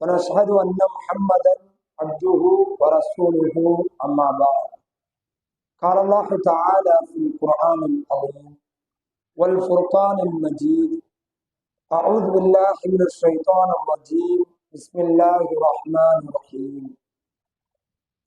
ونشهد أن محمدا عبده ورسوله أما بعد. قال الله تعالى في القرآن العظيم والفرقان المجيد أعوذ بالله من الشيطان الرجيم. بسم الله الرحمن الرحيم.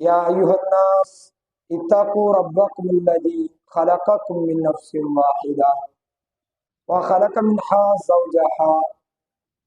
يا أيها الناس اتقوا ربكم الذي خلقكم من نفس واحدة وخلق منها زوجها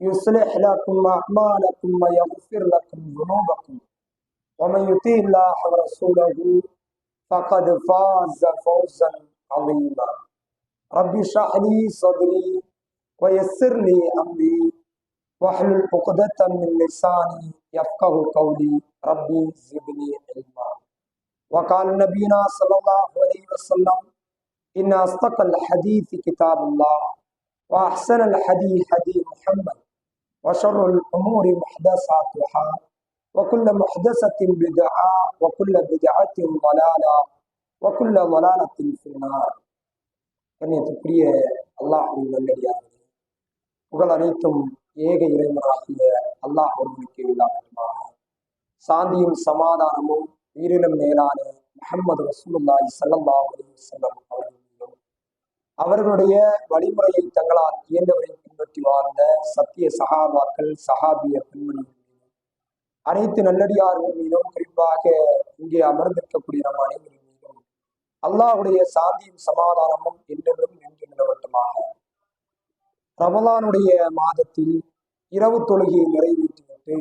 يصلح لكم أعمالكم ويغفر لكم ذنوبكم. ومن يطيع الله ورسوله فقد فاز فوزا عظيما. رب اشرح لي صدري ويسر لي أمري. واحلل عقدة من لساني يفقه قولي. ربي زدني علما. وقال نبينا صلى الله عليه وسلم إن أصدق الحديث كتاب الله وأحسن الحديث حديث محمد. وشر الأمور محدثاتها وكل محدثة بدعة وكل بدعة ضلالة وكل ضلالة في النار கண்ணியத்துக்குரிய அல்லாஹின் நல்லடியார்களே புகழ் அனைத்தும் ஏக இறைவனாகிய அல்லாஹ் ஒருவனுக்கு இல்லாமட்டுமாக சாந்தியும் சமாதானமும் உயிரிலும் மேலான முகமது ரசூலுல்லாஹி ஸல்லல்லாஹு அலைஹி வஸல்லம் அவர்கள் மீதும் அவர்களுடைய வழிமுறையை தங்களால் இயன்றவரை பின்பற்றி வாழ்ந்த சத்திய சகாபாக்கள் சஹாபிய பெண்மணிகள் அனைத்து நல்லடியார்கள் மீதும் குறிப்பாக இங்கே அமர்ந்திருக்கக்கூடிய நம் அனைவரின் மீதும் அல்லாஹுடைய சாந்தியும் சமாதானமும் என்றென்றும் நின்று நிலவட்டுமாக. ரமலானுடைய மாதத்தில் இரவு தொழுகையை நிறைவேற்றிவிட்டு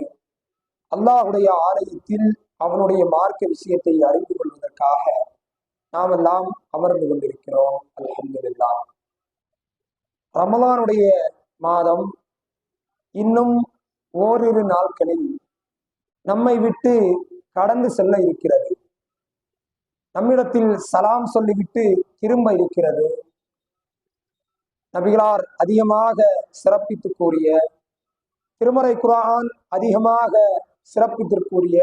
அல்லாஹுடைய ஆலயத்தில் அவனுடைய மார்க்க விஷயத்தை அறிந்து கொள்வதற்காக நாம் எல்லாம் அமர்ந்து கொண்டிருக்கிறோம். அல்ஹம்துலில்லா ரமலானுடைய மாதம். இன்னும் ஓரிரு நாட்களில் நம்மை விட்டு கடந்து செல்ல இருக்கிறது. நம்மிடத்தில் சலாம் சொல்லிவிட்டு திரும்ப இருக்கிறது. நபிகளார் அதிகமாக சிறப்பித்து கூறிய திருமறை குரான் அதிகமாக சிறப்பித்திற்குரிய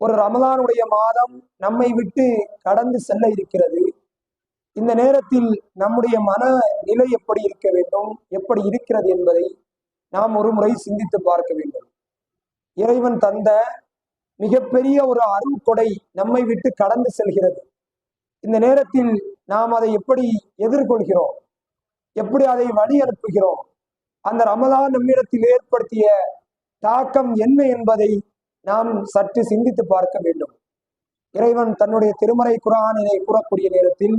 ஒரு ரமலானுடைய மாதம் நம்மை விட்டு கடந்து செல்ல இருக்கிறது. இந்த நேரத்தில் நம்முடைய மன நிலை எப்படி இருக்க வேண்டும்? எப்படி இருக்கிறது என்பதை நாம் ஒரு முறை சிந்தித்து பார்க்க வேண்டும். இறைவன் தந்த மிகப்பெரிய ஒரு அருள்கொடை நம்மை விட்டு கடந்து செல்கிறது. இந்த நேரத்தில் நாம் அதை எப்படி எதிர்கொள்கிறோம்? எப்படி அதை வழி அனுப்புகிறோம்? அந்த ரமலான் நம்மிடத்தில் ஏற்படுத்திய தாக்கம் என்ன என்பதை நாம் சற்று சிந்தித்து பார்க்க வேண்டும். இறைவன் தன்னுடைய திருமறை குரானினை கூறக்கூடிய நேரத்தில்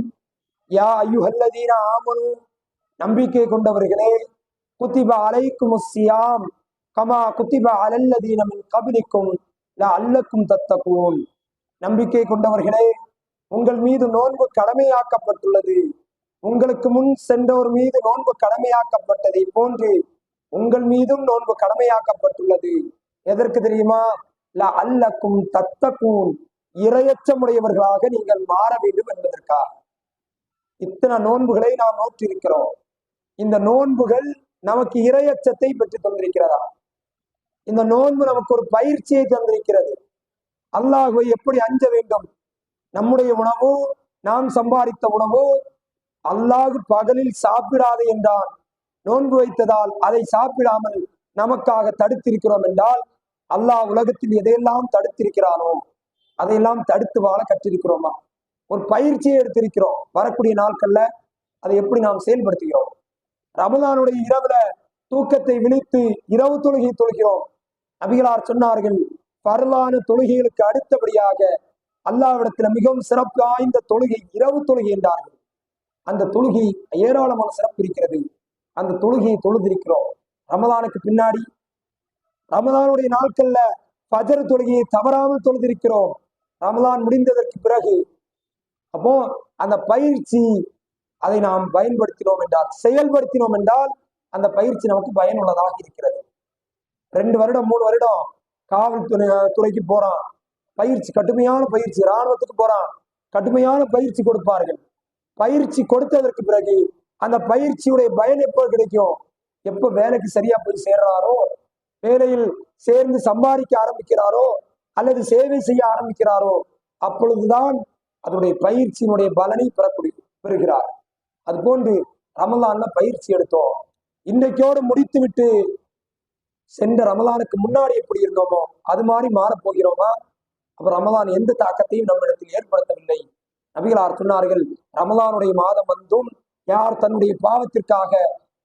யா ஐயுஹல்லதீன ஆமனு நம்பிக்கை கொண்டவர்களே குத்திப அலைக்கும் சியாம் கமா குத்திப அலல்லதீனமின் கபிலிக்கும் ல அல்லக்கும் தத்தக்குவோம் நம்பிக்கை கொண்டவர்களே உங்கள் மீது நோன்பு கடமையாக்கப்பட்டுள்ளது. உங்களுக்கு முன் சென்றோர் மீது நோன்பு கடமையாக்கப்பட்டதை போன்று உங்கள் மீதும் நோன்பு கடமையாக்கப்பட்டுள்ளது. எதற்கு தெரியுமா? ல அல்லக்கும் தத்தக்கும் இரையச்சமுடையவர்களாக நீங்கள் மாற வேண்டும் என்பதற்காக இத்தனை நோன்புகளை நாம் நோற்றிருக்கிறோம். இந்த நோன்புகள் நமக்கு இரையச்சத்தை பெற்று தந்திருக்கிறதா? இந்த நோன்பு நமக்கு ஒரு பயிற்சியை தந்திருக்கிறது. அல்லாஹுவை எப்படி அஞ்ச வேண்டும்? நம்முடைய உணவு நாம் சம்பாதித்த உணவு அல்லாஹு பகலில் சாப்பிடாது என்றான். நோன்பு வைத்ததால் அதை சாப்பிடாமல் நமக்காக தடுத்திருக்கிறோம் என்றால் அல்லாஹ் உலகத்தில் எதையெல்லாம் தடுத்திருக்கிறானோ அதையெல்லாம் தடுத்து வாழ கற்றிருக்கிறோமா? ஒரு பயிற்சியை எடுத்திருக்கிறோம். வரக்கூடிய நாட்கள்ல அதை எப்படி நாம் செயல்படுத்துகிறோம்? ரமதானுடைய இரவுல தூக்கத்தை விழித்து இரவு தொழுகை தொழுகிறோம். நபிகளார் சொன்னார்கள் பரலான தொழுகைகளுக்கு அடுத்தபடியாக அல்லாவிடத்துல மிகவும் சிறப்பு வாய்ந்த தொழுகை இரவு தொழுகை என்றார்கள். அந்த தொழுகை ஏராளமான சிறப்பு இருக்கிறது. அந்த தொழுகையை தொழுதிருக்கிறோம். ரமதானுக்கு பின்னாடி ரமதானுடைய நாட்கள்ல பஜர் தொழுகையை தவறாமல் தொழுதிருக்கிறோம். ரமதான் முடிந்ததற்கு பிறகு அப்போ அந்த பயிற்சி அதை நாம் பயன்படுத்தினோம் என்றால் செயல்படுத்தினோம் என்றால் அந்த பயிற்சி நமக்கு பயனுள்ளதாக இருக்கிறது. ரெண்டு வருடம் மூணு வருடம் காவல்துறை துறைக்கு போறான். பயிற்சி கடுமையான பயிற்சி இராணுவத்துக்கு போறான். கடுமையான பயிற்சி கொடுப்பார்கள். பயிற்சி கொடுத்ததற்கு பிறகு அந்த பயிற்சியுடைய பயன் எப்போ கிடைக்கும்? எப்போ வேலைக்கு சரியா போய் சேர்றாரோ? வேலையில் சேர்ந்து சம்பாதிக்க ஆரம்பிக்கிறாரோ? அல்லது சேவை செய்ய ஆரம்பிக்கிறாரோ? அப்பொழுதுதான் அதனுடைய பயிற்சியினுடைய பலனை பெறக்கூடிய பெறுகிறார். அது போன்று ரமலான்ல பயிற்சி எடுத்தோம். இன்றைக்கோடு முடித்து விட்டு சென்ற ரமலானுக்கு முன்னாடி எப்படி இருந்தோமோ அது மாதிரி மாறப்போகிறோமா அப்ப ரமலான் எந்த தாக்கத்தையும் நம்மிடத்தில் ஏற்படுத்தவில்லை. நபிகளார் சொன்னார்கள் ரமலானுடைய மாதம் வந்தும் யார் தன்னுடைய பாவத்திற்காக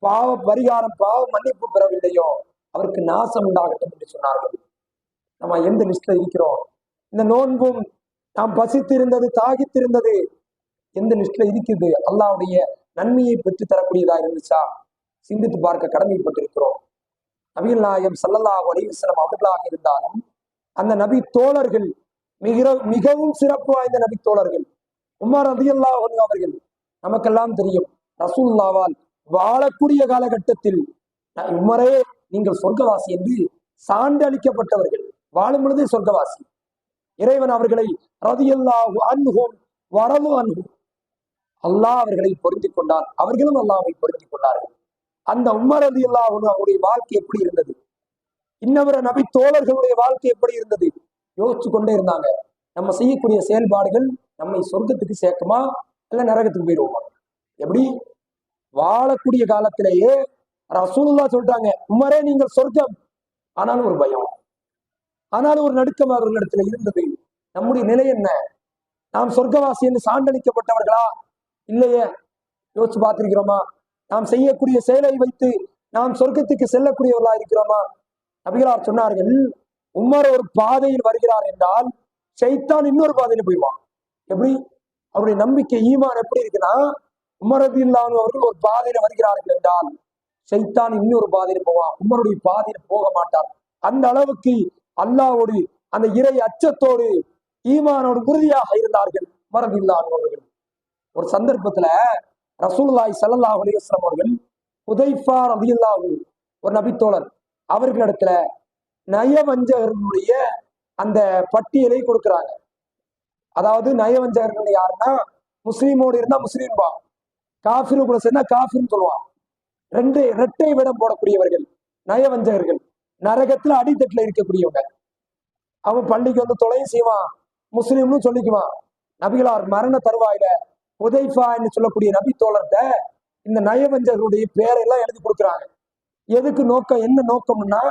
பாவ பரிகாரம் பாவ மன்னிப்பு பெறவில்லையோ அவருக்கு நாசம் உண்டாகட்டும் என்று சொன்னார்கள். நம்ம எந்த லிஸ்ட்ல இருக்கிறோம்? இந்த நோன்பும் நாம் பசித்திருந்தது தாகித்திருந்தது எந்த லிஸ்ட்ல இருக்குது அல்லாவுடைய நன்மையை பெற்று தரக்கூடியதா இருந்துச்சா? சிந்தித்து பார்க்க கடமைப்பட்டிருக்கிறோம். நபிகள் நாயகம் சல்லல்லா அலைஹி அவர்களாக இருந்தாலும் அந்த நபி தோழர்கள் மிக மிகவும் சிறப்பு வாய்ந்த நபி தோழர்கள் உமர் ரதியல்லாஹு அவர்கள் நமக்கெல்லாம் தெரியும் ரசூல்லாவால் வாழக்கூடிய காலகட்டத்தில் "நான் உமரே நீங்கள் சொர்க்கவாசி என்று சான்று அளிக்கப்பட்டவர்கள் வாழும் பொழுதே சொர்க்கவாசி. இறைவன் அவர்களை ரதியல்லா அன்ஹும் வரவு அன்பும் அல்லாஹ் அவர்களை பொருந்தி கொண்டார் அவர்களும் அல்லாவை பொருந்தி கொண்டார்கள். அந்த உமர் ரதி அவருடைய வாழ்க்கை எப்படி இருந்தது? இன்னவர நபி தோழர்களுடைய வாழ்க்கை எப்படி இருந்தது? யோசிச்சு கொண்டே இருந்தாங்க. நம்ம செய்யக்கூடிய செயல்பாடுகள் நம்மை சொர்க்கத்துக்கு சேர்க்குமா? இல்ல நரகத்துக்கு போயிடுவோமா? எப்படி? வாழக்கூடிய காலத்திலேயே ரசூல்லா சொல்றாங்க உமரே நீங்கள் சொர்க்கம். ஆனாலும் ஒரு பயம். ஆனாலும் ஒரு நடுக்கம் அவர்களிடத்துல இருந்தது. நம்முடைய நிலை என்ன? நாம் சொர்க்கவாசி என்று சான்றளிக்கப்பட்டவர்களா? இல்லையே. யோசிச்சு பார்த்திருக்கிறோமா? நாம் செய்யக்கூடிய செயலை வைத்து நாம் சொர்க்கத்துக்கு செல்லக்கூடியவர்களா இருக்கிறோமா? நபிகளார் சொன்னார்கள் உமர் ஒரு பாதையில் வருகிறார் என்றால் சைத்தான் இன்னொரு பாதையில போயிடுவான். எப்படி? அவருடைய நம்பிக்கை ஈமான் எப்படி இருக்குன்னா உமரது இல்லாமல் அவர்கள் ஒரு பாதையில வருகிறார்கள் என்றால் சைத்தான் இன்னொரு பாதையில போவான். உமருடைய பாதையில போக மாட்டார். அந்த அளவுக்கு அல்லாவோடு அந்த இறை அச்சத்தோடு ஈமானோடு உறுதியாக இருந்தார்கள். உமரது அவர்கள். ஒரு சந்தர்ப்பத்துல ரசூல்லாய் ஸல்லல்லாஹு அலிஸ்லாம் அவர்கள் உதைஃபா ரலியல்லாஹு ஒரு நபித்தோழர் அவர்களிடத்துல நயவஞ்சகர்களுடைய அந்த பட்டியலை கொடுக்குறாங்க. அதாவது நயவஞ்சகர்கள் யாருன்னா முஸ்லீமோடு இருந்தா முஸ்லீம் பா காஃபிர் கூட சேர்ந்தா காஃபிர்னு சொல்லுவான். ரெண்டு இரட்டை விடம் போடக்கூடியவர்கள் நயவஞ்சகர்கள். நரகத்துல அடித்தட்டுல இருக்கக்கூடியவங்க. அவன் பள்ளிக்கு வந்து தொலையும் செய்வான். முஸ்லீம்னு சொல்லிக்குவான். நபிகளார் மரண தருவாயில உதைஃபா என்று சொல்லக்கூடிய நபி தோழர்கிட்ட இந்த நயவஞ்சகருடைய பேரெல்லாம் எழுதி கொடுக்குறாங்க. எதுக்கு நோக்கம் என்ன நோக்கம்னா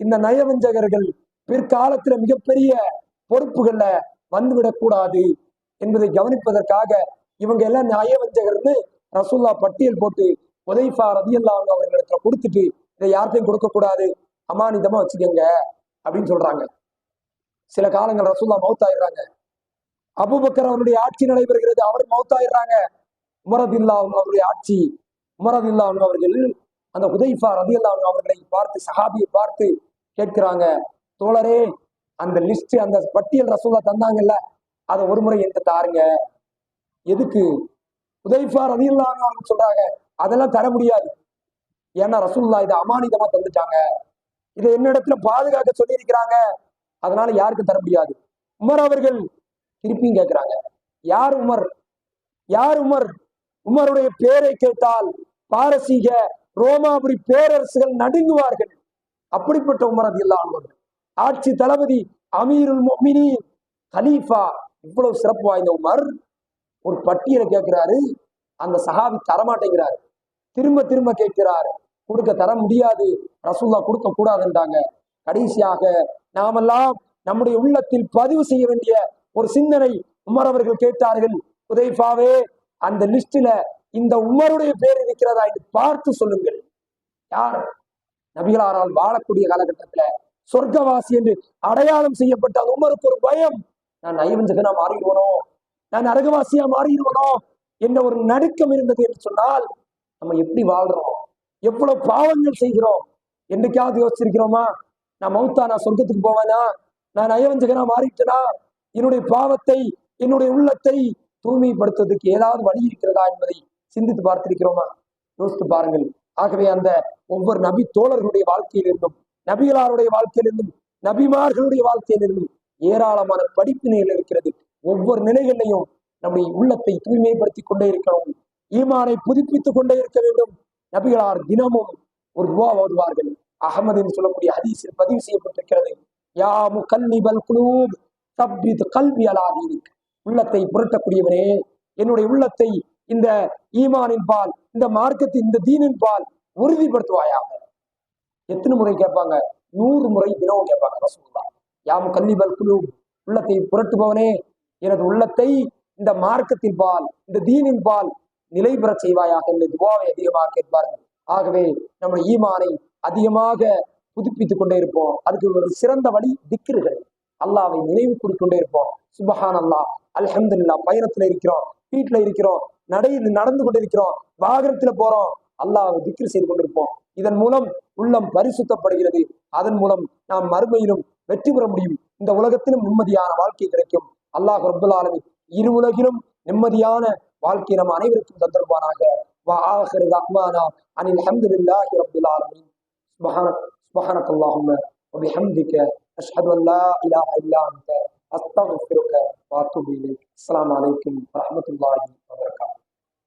இந்த நயவஞ்சகர்கள் பிற்காலத்துல மிகப்பெரிய பொறுப்புகள்ல வந்துவிடக்கூடாது என்பதை கவனிப்பதற்காக இவங்க எல்லாம் நயவஞ்சகர்னு ரசூல்லா பட்டியல் போட்டு உதைஃபா ரதியல்லா அவர்களிடத்துல கொடுத்துட்டு இதை யார்கிட்டையும் கொடுக்கக்கூடாது அமானிதமாக அமானிதமா வச்சுக்கோங்க அப்படின்னு சொல்றாங்க. சில காலங்கள் ரசூல்லா மௌத்தாயிடுறாங்க. அபுபக்கர் அவருடைய ஆட்சி நடைபெறுகிறது. அவர் மௌத்தாயிடுறாங்க. உமரதில்லா அவருடைய ஆட்சி. உமரதில்லா அவர்கள் அந்த உதைஃபா ரதியல்லா அவர்களை பார்த்து சஹாபியை பார்த்து கேட்கிறாங்க. தோழரே அந்த லிஸ்ட் அந்த பட்டியல் ரசூலா தந்தாங்கல்ல அதை ஒரு முறை என்கிட்ட தாருங்க. எதுக்கு? உதைஃபா ரதியல்லா அவர்கள் சொல்றாங்க. அதெல்லாம் தர முடியாது. ஏன்னா ரசூல்லா இதை அமானிதமா தந்துட்டாங்க. இதை என்னிடத்துல பாதுகாக்க சொல்லியிருக்கிறாங்க. அதனால யாருக்கும் தர முடியாது. உமர் அவர்கள் திருப்பியும் கேட்கிறாங்க. யார் உமர்? யார் உமர்? உமருடைய பேரை கேட்டால் பாரசீக ரோமாபுரி பேரரசுகள் நடுங்குவார்கள். அப்படிப்பட்ட உமர் அது எல்லாம் ஆட்சி தளபதி அமீருல் மொமினி கலீஃபா இவ்வளவு சிறப்பு வாய்ந்த உமர். ஒரு பட்டியலை கேட்கிறாரு. அந்த சஹாபி தரமாட்டேங்கிறாரு. திரும்ப திரும்ப கேட்கிறாரு. கொடுக்க தர முடியாது. ரசூல்லா கொடுக்க கூடாதுன்றாங்க. கடைசியாக நாமெல்லாம் நம்முடைய உள்ளத்தில் பதிவு செய்ய வேண்டிய ஒரு சிந்தனை உமர் அவர்கள் கேட்டார்கள். உதய்பாவே அந்த லிஸ்ட்ல இந்த உமருடைய பேர் இருக்கிறதா என்று பார்த்து சொல்லுங்கள். யார்? நபிகளாரால் வாழக்கூடிய காலகட்டத்துல சொர்க்கவாசி என்று அடையாளம் செய்யப்பட்ட அந்த உமருக்கு ஒரு பயம். நான் நயவஞ்சகனா மாறிடுவனோ? நான் நரகவாசியா மாறிடுவனோ? என்ற ஒரு நடுக்கம் இருந்தது என்று சொன்னால் நம்ம எப்படி வாழ்றோம்? எவ்வளவு பாவங்கள் செய்கிறோம்? என்னைக்காவது யோசிச்சிருக்கிறோமா? நான் மௌத்தா நான் சொர்க்கத்துக்கு போவேனா? நான் நயவஞ்சகனா மாறிட்டேனா என்னுடைய பாவத்தை என்னுடைய உள்ளத்தை தூய்மைப்படுத்துவதற்கு ஏதாவது வழி இருக்கிறதா என்பதை சிந்தித்து பார்த்திருக்கிறோமா? யோசித்து பாருங்கள். ஆகவே அந்த ஒவ்வொரு நபி தோழர்களுடைய வாழ்க்கையிலிருந்தும் நபிகளாருடைய வாழ்க்கையிலிருந்தும் நபிமார்களுடைய வாழ்க்கையிலிருந்தும் ஏராளமான படிப்பினைகள் இருக்கிறது. ஒவ்வொரு நிலைகளிலையும் நம்முடைய உள்ளத்தை தூய்மைப்படுத்திக் கொண்டே இருக்கணும். ஈமானை புதுப்பித்துக் கொண்டே இருக்க வேண்டும். நபிகளார் தினமும் ஒரு துவா ஓதுவார்கள். அகமதின் சொல்லக்கூடிய ஹதீஸில் பதிவு செய்யப்பட்டிருக்கிறது. யா முகல்லிபல் குலூப் தப்பித் கல்வி அலாதீனிக் உள்ளத்தை புரட்டக்கூடியவரே என்னுடைய உள்ளத்தை இந்த ஈமானின் பால் இந்த மார்க்கத்தின் இந்த தீனின் பால் உறுதிப்படுத்துவாயாக. எத்தனை முறை கேட்பாங்க? நூறு முறை தினமும் கேட்பாங்க ரசூல்லா யாம் கல்லிபல் குழு உள்ளத்தை புரட்டுபவனே எனது உள்ளத்தை இந்த மார்க்கத்தின் பால் இந்த தீனின் பால் நிலை பெறச் செய்வாயாக என்று துவாவை அதிகமாக கேட்பார்கள். ஆகவே நம்முடைய ஈமானை அதிகமாக புதுப்பித்துக் கொண்டே இருப்போம். அதுக்கு ஒரு சிறந்த வழி திக்கிறுகள் அல்லாவை நினைவு கூடிக்கொண்டே இருப்போம். சுபஹான் அல்லாஹ் அல்ஹம்துலில்லாஹ் பயணத்துல இருக்கிறோம் வீட்டுல இருக்கிறோம் நடையில் நடந்து கொண்டிருக்கிறோம் வாகனத்துல போறோம். அல்லாஹ் திக்ரு செய்து கொண்டிருப்போம். இதன் மூலம் உள்ளம் பரிசுத்தப்படுகிறது. அதன் மூலம் நாம் மறுமையிலும் வெற்றி பெற முடியும். இந்த உலகத்திலும் நிம்மதியான வாழ்க்கை கிடைக்கும். அல்லாஹ் ரப்பல் ஆலமீன் இரு உலகிலும் நிம்மதியான வாழ்க்கை நம் அனைவருக்கும் தந்தருவானாக وآخر دعوانا عن الحمد لله رب العالمين سبحانك سبحانك اللهم وبحمدك أشهد أن لا إله إلا أنت أستغفرك وأتوب إليك السلام عليكم ورحمة الله وبركاته